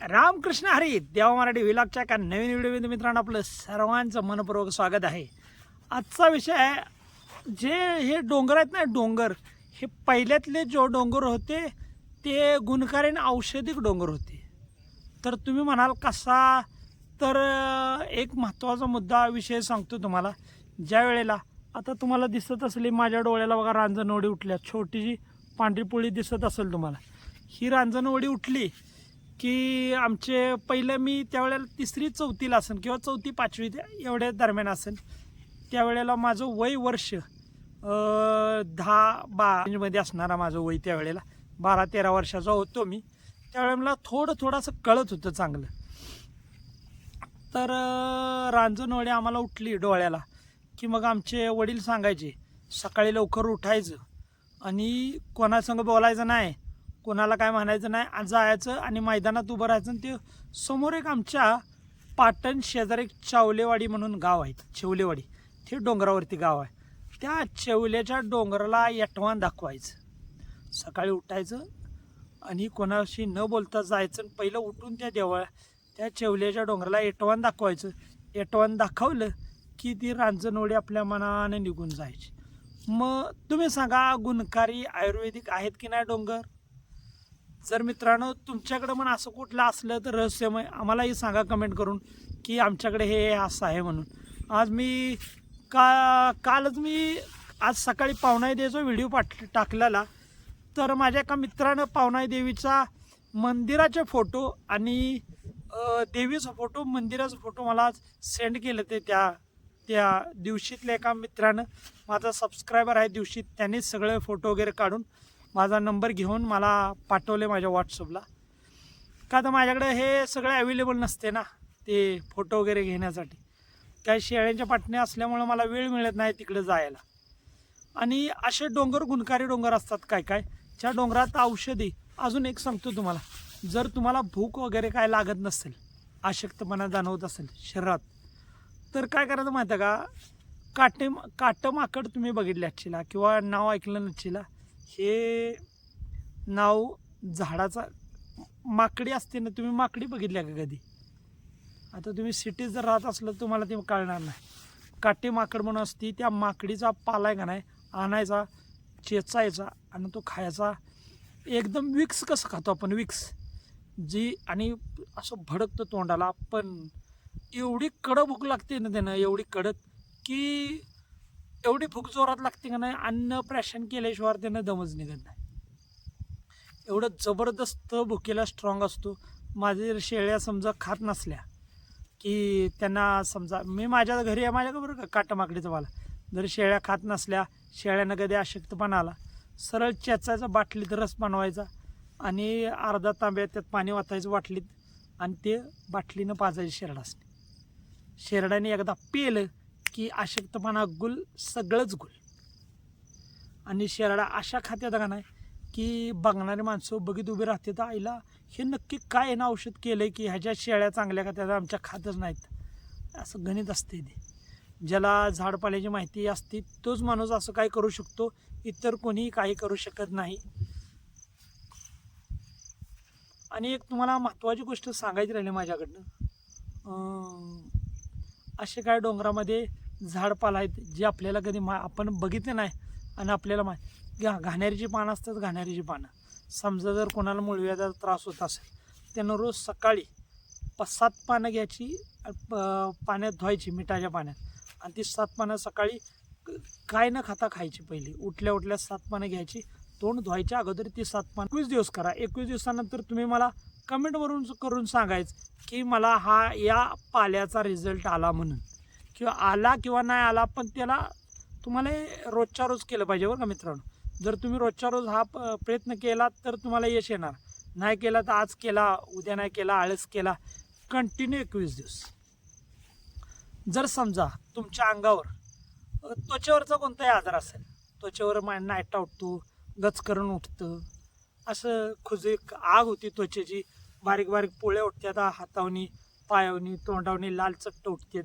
रामकृष्ण हरी देवा मराठी विलागच्या एका नवीन व्हिडिओमध्ये मित्रांनो आपलं सर्वांचं मनपूर्वक स्वागत आहे. आजचा विषय आहे जे हे डोंगर आहेत ना डोंगर हे पहिल्यातले जो डोंगर होते ते गुणकारीन औषधिक डोंगर होते. तर तुम्ही म्हणाल कसा? तर एक महत्त्वाचा मुद्दा विषय सांगतो तुम्हाला. ज्या वेळेला आता तुम्हाला दिसत असली माझ्या डोळ्याला बघा रांजणवडी उठल्या. छोटीशी पांढरी पोळी दिसत असेल तुम्हाला. ही रांजणवडी उठली की आमचे पहिलं मी त्यावेळेला तिसरी चौथीला असेल किंवा चौथी पाचवी एवढ्या दरम्यान असेल त्यावेळेला माझं वय वर्ष दहा बारामध्ये असणारा माझं वय त्यावेळेला. बारा तेरा वर्षाचा होतो मी. त्यावेळेला मला थोडं थोडंसं कळत होतं चांगलं. तर अं, रांजणवडी आम्हाला उठली डोळ्याला की मग आमचे वडील सांगायचे सकाळी लवकर उठायचं आणि कोणासंग बोलायचं नाही. कोणाला काय म्हणायचं नाही. जायचं आणि मैदानात उभं राहायचं आणि ते समोर एक आमच्या पाटण शेजारी एक चावलेवाडी म्हणून गाव आहे. चेवलेवाडी. ते डोंगरावरती गाव आहे. त्या चेवल्याच्या डोंगराला यटवान दाखवायचं. सकाळी उठायचं आणि कोणाशी न बोलता जायचं आणि पहिलं उठून त्या देवळा त्या चेवल्याच्या डोंगराला एटवान दाखवायचं. एटवान दाखवलं की ती रांजणवडी आपल्या मनाने निघून जायची. मग तुम्ही सांगा गुणकारी आयुर्वेदिक आहेत की नाही डोंगर? जर मित्रांनो तुमच्याकडे पण असं कुठलं असलं तर रहस्यमय आम्हालाही सांगा कमेंट करून की आमच्याकडे हे असं आहे म्हणून. आज मी का कालच मी आज सकाळी पावणाई देवीचा व्हिडिओ पाठ टाकलेला. तर माझ्या एका मित्रानं पावणाई देवीचा मंदिराचे फोटो आणि देवीचा फोटो मंदिराचा फोटो मला आज सेंड केलं ते त्या त्या दिवशीतल्या एका मित्रानं. माझा सबस्क्रायबर आहे दिवशी त्यांनीच सगळे फोटो वगैरे काढून माझा नंबर घेऊन मला पाठवले माझ्या व्हॉट्सअपला का तर माझ्याकडे हे सगळं अवेलेबल नसते ना ते फोटो वगैरे घेण्यासाठी. काही शेळ्यांच्या पाटण्या असल्यामुळं मला वेळ मिळत नाही तिकडे जायला. आणि असे डोंगर गुणकारी डोंगर असतात काय काय त्या डोंगरात औषधी अजून एक सांगतो तुम्हाला. जर तुम्हाला भूक वगैरे काय लागत नसेल अशक्तपणा जाणवत असेल शरीरात तर काय करायचं माहिती आहे का? काटे काटं माकड तुम्ही बघितले अच्छीला किंवा नाव ऐकलं नसशीला हे नाव झाडाचा माकडी असते ना तुम्ही माकडी बघितल्या का कधी? आता तुम्ही सिटीत जर राहत असलं तर तुम्हाला ते कळणार नाही. काटे माकड म्हणून असती त्या माकडीचा पाला आहे का नाही आणायचा चेचायचा आणि तो खायचा. एकदम विक्स कसं खातो आपण विक्स? जी आणि असं भडकतं तोंडाला पण एवढी कडक भूक लागते ना त्यानं एवढी कडक की एवढी भूक जोरात लागते का नाही? अन्न प्राशन केल्याशिवाय त्यानं दमच निघत नाही. एवढं जबरदस्त भुकेला स्ट्रॉंग असतो. माझे जर शेळ्या समजा खात नसल्या की त्यांना समजा मी माझ्या घरी आहे माझ्या बरं का काटा मला जर शेळ्या खात नसल्या शेळ्यांना कधी अशक्तपणा आला सरळ चेचायचा बाटलीत रस बनवायचा आणि अर्धा तांब्यात त्यात पाणी वाचायचं बाटलीत आणि ते बाटलीनं पाजायचे शेरडासने. शेरडाने एकदा पेलं की अशक्तपणा गुल सगळंच गुल. आणि शेरडा अशा खात्यात का नाही की बघणारी माणसं बघित उभी राहते तर आईला हे नक्की काय ना औषध केलं आहे की ह्याच्या शेळ्या चांगल्या का आमच्या खातच नाहीत? असं गणित असते ते. ज्याला झाडपाल्याची माहिती असते तोच माणूस असं काय करू शकतो? इतर कोणीही काही करू शकत नाही. आणि एक तुम्हाला महत्त्वाची गोष्ट सांगायची राहिली माझ्याकडनं. असे काय डोंगरामध्ये झाडपाला आहेत जे आपल्याला कधी मा आपण बघितले नाही आणि आपल्याला मा घा घाणेरीची पानं असतात घाणेरीची पानं. समजा जर कोणाला मुळव्याचा त्रास होत असेल त्यानं रोज सकाळी पाच सात पानं घ्यायची प- पाण्यात धुवायची मिठाच्या पाण्यात. आणि ती सात पानं सकाळी काय न खाता खायची पहिली. उठल्या उठल्या सात पानं घ्यायची तोंड धुवायच्या अगोदर ती सात पानं. एकवीस दिवस करा. एकवीस दिवसानंतर तुम्ही मला कमेंटवरून करून सांगायचं की मला हा या पाल्याचा रिझल्ट आला म्हणून. किंवा आला किंवा नाही आला पण त्याला तुम्हाला रोजच्या रोज केलं पाहिजे बरं का मित्रांनो. जर तुम्ही रोजच्या रोज हा प- प्रयत्न केला तर तुम्हाला यश येणार. नाही केला तर आज केला उद्या नाही केला आळस केला. कंटिन्यू एकवीस दिवस. जर समजा तुमच्या अंगावर त्वचेवरचा कोणताही आजार असेल त्वचेवर मा नायटा उठतो गचकरण उठतं असं खुजे आग होती त्वचेची बारीक बारीक पोळ्या उठतात हातावनी पायावनी तोंडावनी लाल चट्ट उठते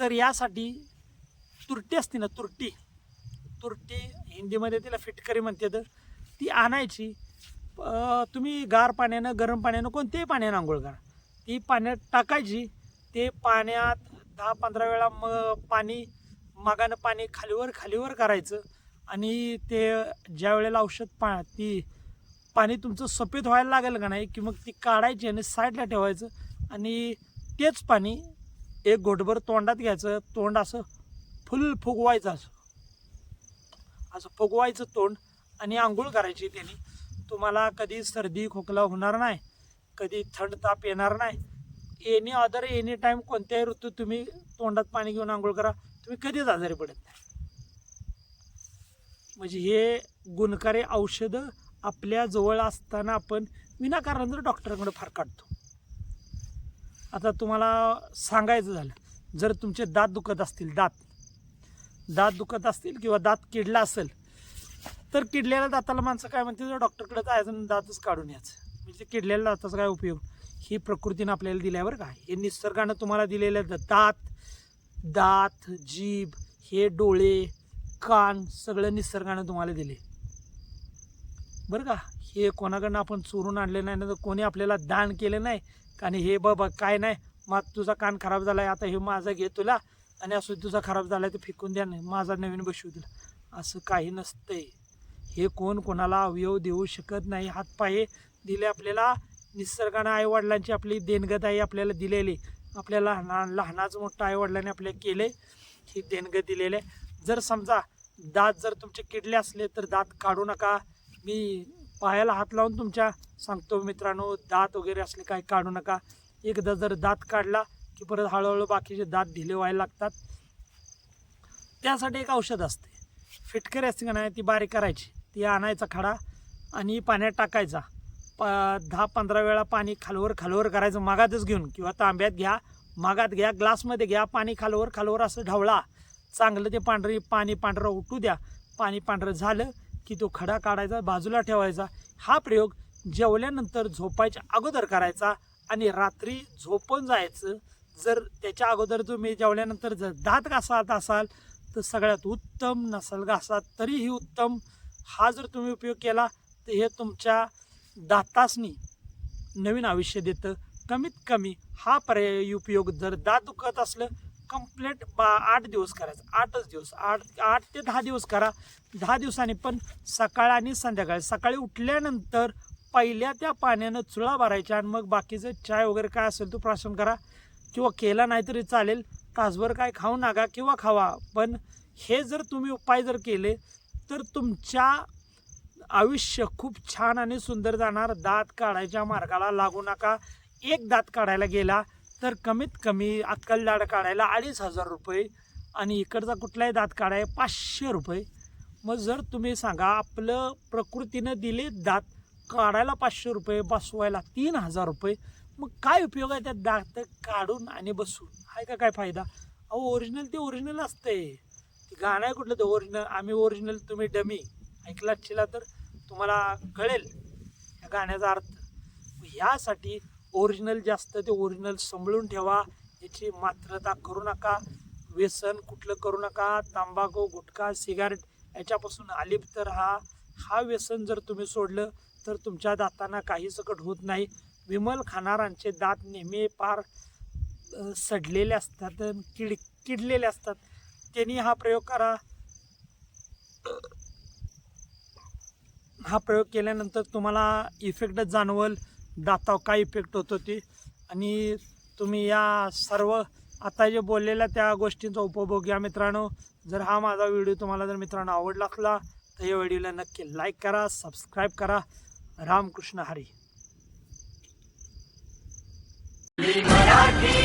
तर यासाठी तुरटी असते ना तुरटी. तुरटी हिंदीमध्ये तिला फिटकरी म्हणते तर ती आणायची. तुम्ही गार पाण्यानं गरम पाण्यानं कोणत्याही पाण्यानं आंघोळ करा. ती पाण्यात टाकायची. ते पाण्यात दहा पंधरा वेळा म पाणी मागानं पाणी खालीवर खालीवर करायचं. आणि ते ज्या वेळेला औषध पा ती पाणी तुमचं सफेद व्हायला लागेल का नाही की मग ती काढायची आणि साईडला ठेवायचं आणि तेच पाणी एक घोटभर तोंडात घ्यायचं तोंड असं फुल फुगवायचं असं. असं फुगवायचं तोंड आणि आंघोळ करायची त्याने. तुम्हाला कधी सर्दी खोकला होणार नाही कधी थंड ताप येणार नाही. एनी अदर एनी टाईम कोणत्याही ऋतूत तुम्ही तोंडात पाणी घेऊन आंघोळ करा. तुम्ही कधीच आजारी पडत नाही. म्हणजे हे गुणकारी औषधं आपल्या जवळ असताना आपण विनाकारण जर डॉक्टरांकडे फार काढतो. आता तुम्हाला सांगायचं झालं जर तुमचे दात दुखत असतील दात दात दुखत असतील किंवा दात किडला असेल तर किडलेल्या दाताला माणसं काय म्हणते जर डॉक्टरकडे जायचं दातच काढून यायचं. म्हणजे किडलेल्या दाताचा काय उपयोग? ही प्रकृतीनं आपल्याला दिल्या बरं हे निसर्गानं तुम्हाला दिलेलं दात दात जीभ हे डोळे कान सगळं निसर्गानं तुम्हाला दिले. बरं का हे कोणाकडनं आपण चोरून आणले नाही ना तर कोणी आपल्याला दान केलं नाही? आणि हे बाबा काय नाही. मग तुझा कान खराब झाला आहे आता हे माझा घे तुला. आणि असं तुझा खराब झाला आहे तर फेकून द्या नाही माझा नवीन बसवू तुला असं काही नसतंय. हे कोण कोणाला अवयव देऊ शकत नाही. हातपाय दिले आपल्याला. निसर्गानं आईवडिलांची आपली देणगत आहे आपल्याला दिलेली. आपल्याला लहान लहानाच मोठं आईवडिलांनी आपल्याला केले ही देणगत दिलेले. आहे. जर समजा दात जर तुमचे किडले असले तर दात काढू नका. मी पायाला हात लावून तुमच्या सांगतो मित्रांनो दात वगैरे असले काही काढू नका. एकदा जर दात काढला की परत हळूहळू बाकीचे दात ढिले व्हायला लागतात. त्यासाठी एक औषध असते. फिटकरी असते का नाही ती बारीक करायची. ती आणायचा खडा आणि पाण्यात टाकायचा. प दहा पंधरा वेळा पाणी खालवर खालवर करायचं. मागातच घेऊन किंवा तांब्यात घ्या मागात घ्या ग्लासमध्ये घ्या पाणी खालवर खालवर असं ढवळा. चांगलं ते पांढरी पाणी पांढरं उठू द्या. पाणी पांढरं झालं की तो खडा काढायचा बाजूला ठेवायचा. हा प्रयोग जेवल्यानंतर झोपायच्या अगोदर करायचा आणि रात्री झोपून जायचं. जर त्याच्या अगोदर तुम्ही जेवल्यानंतर जर दात घासात असाल तर सगळ्यात उत्तम नसल घासात तरीही उत्तम. हा जर तुम्ही उपयोग केला तर हे तुमच्या दातासनी नवीन आयुष्य देतं. कमीत कमी हा पर्याय उपयोग जर दात दुखत असलं कंप्लीट बा आठ दिवस करायचं. आठच दिवस. आठ आठ ते दहा दिवस करा. दहा दिवसांनी पण सकाळ आणि संध्याकाळी. सकाळी उठल्यानंतर पहिल्या त्या पाण्यानं चुळा भरायच्या आणि मग बाकीचं चाय वगैरे काय असेल तो प्राशन करा. किंवा केला नाही तरी चालेल. तासभर काय खाऊ नका किंवा खावा. पण हे जर तुम्ही उपाय जर केले तर तुमच्या आयुष्य खूप छान आणि सुंदर जाणार. दात काढायच्या मार्गाला लागू नका. एक दात काढायला गेला तर कमीत कमी आजकाल दाढ काढायला अडीच हजार रुपये आणि इकडचा कुठलाही दात काढाय पाचशे रुपये. मग जर तुम्ही सांगा आपलं प्रकृतीनं दिले दात काढायला पाचशे रुपये बसवायला तीन हजार रुपये मग काय उपयोग आहे त्या दात काढून आणि बसून? आहे का काय फायदा? अहो ओरिजिनल ते ओरिजिनल असते गाणं आहे कुठलं ते ओरिजिनल आम्ही ओरिजिनल तुम्ही डमी ऐकला शिला तर तुम्हाला कळेल. या गाण्याचा अर्थ. यासाठी ओरिजिनल जास्त ते ओरिजिनल सांभाळून ठेवा. याची मात्रता करू नका. व्यसन कुठलं करू नका. तंबाखू गुटखा सिगारेट याच्यापासून अलिप्त राहा. हा व्यसन जर तुम्ही सोडलं तर तुमच्या दातांना काही सकट होत नाही. विमल खाणारांचे दात नेहमी पार सडलेले असतात किड किडलेले असतात. त्यांनी हा प्रयोग करा. हा प्रयोग केल्यानंतर तुम्हाला इफेक्ट जाणवल. दातावर काय इफेक्ट होत होती. आणि तुम्ही या सर्व आता जे बोललेल्या त्या गोष्टींचा उपभोग घ्या मित्रांनो. जर हा माझा व्हिडिओ तुम्हाला जर मित्रांनो आवडला असला तर या व्हिडिओला नक्की लाईक करा सबस्क्राईब करा. रामकृष्ण हरी. मराठी